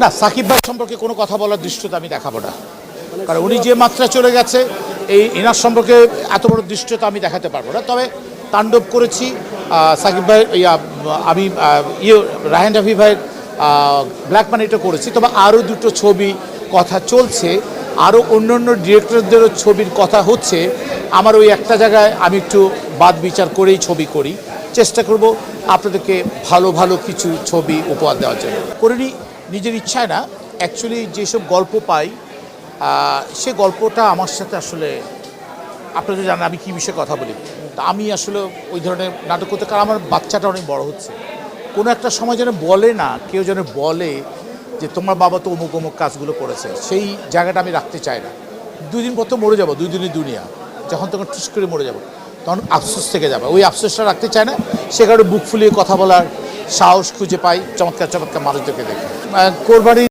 না, সাকিব ভাই সম্পর্কে কোনো কথা বলার দৃশ্যতা আমি দেখাবো না। কারণ উনি যে মাত্রা চলে গেছে, এই এনার সম্পর্কে এত বড় দৃশ্যতা আমি দেখাতে পারব না। তবে তাণ্ডব করেছি সাকিব ভাই, ইয়া, আমি ইয়ে রাহেন রাফি ভাইয়ের ব্ল্যাক মানিটা করেছি। তবে আরও দুটো ছবি কথা চলছে আরও অন্য অন্য ডিরেক্টরদেরও ছবির কথা হচ্ছে। আমার ওই একটা জায়গায় আমি একটু বাদ বিচার করেই ছবি করি। চেষ্টা করব আপনাদেরকে ভালো ভালো কিছু ছবি উপহার দেওয়ার জন্য। করিনি নিজের ইচ্ছায় না অ্যাকচুয়ালি যেসব গল্প পাই সে গল্পটা আমার সাথে আসলে আপনারা জানেন আমি কী বিষয়ে কথা বলি। তা আমি আসলে ওই ধরনের নাটক করতে, কারণ আমার বাচ্চাটা অনেক বড় হচ্ছে। কোনো একটা সময় যেন বলে না, কেউ যেন বলে যে তোমার বাবা তো অমুক অমুক কাজগুলো করেছে, সেই জায়গাটা আমি রাখতে চাই না। দুই দিন পর তো মরে যাব দুই দিনই দুনিয়া, যখন তখন টুস করে মরে যাব। তখন আফসোস থেকে যাবে, ওই আফসোসটা রাখতে চায় না, সে কারণে বুক ফুলিয়ে কথা বলার সাহস খুঁজে পাই চমৎকার চমৎকার মানুষদেরকে দেখে। কোরবানি